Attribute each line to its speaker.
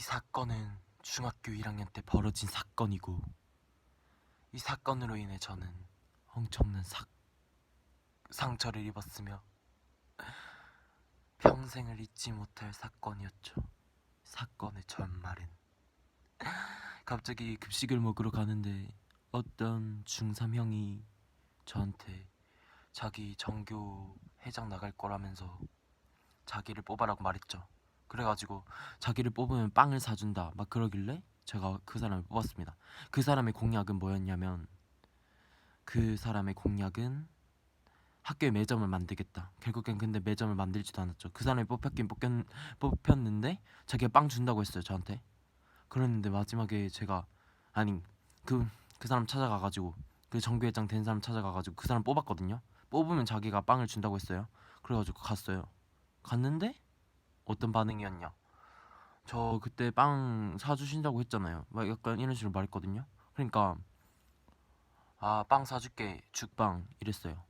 Speaker 1: 사건은 중학교 1학년 때 벌어진 사건이고 이 사건으로 인해 저는 엄청난 사, 상처를 입었으며 평생을 잊지 못할 사건이었죠. 사건의 전말은 갑자기 급식을 먹으러 가는데 어떤 중3 형이 저한테 자기 전교 회장 나갈 거라면서 자기를 뽑아라고 말했죠. 그래가지고 자기를 뽑으면 빵을 사준다 막 그러길래 제가 그 사람을 뽑았습니다. 그 사람의 공약은 뭐였냐면 그 사람의 공약은 학교에 매점을 만들겠다. 결국엔 근데 매점을 만들지도 않았죠. 그 사람이 뽑혔긴 뽑혔, 뽑혔는데 자기가 빵 준다고 했어요 저한테. 그랬는데 마지막에 제가 아니 그그 사람 찾아가가지고 그 정교회장 된 사람 찾아가가지고 그 사람 뽑았거든요. 뽑으면 자기가 빵을 준다고 했어요. 그래가지고 갔어요. 갔는데 어떤 반응이었냐? 저 그때 빵 사주신다고 했잖아요. 막 약간 이런 식으로 말했거든요. 그러니까 아 빵 사줄게 죽빵 이랬어요.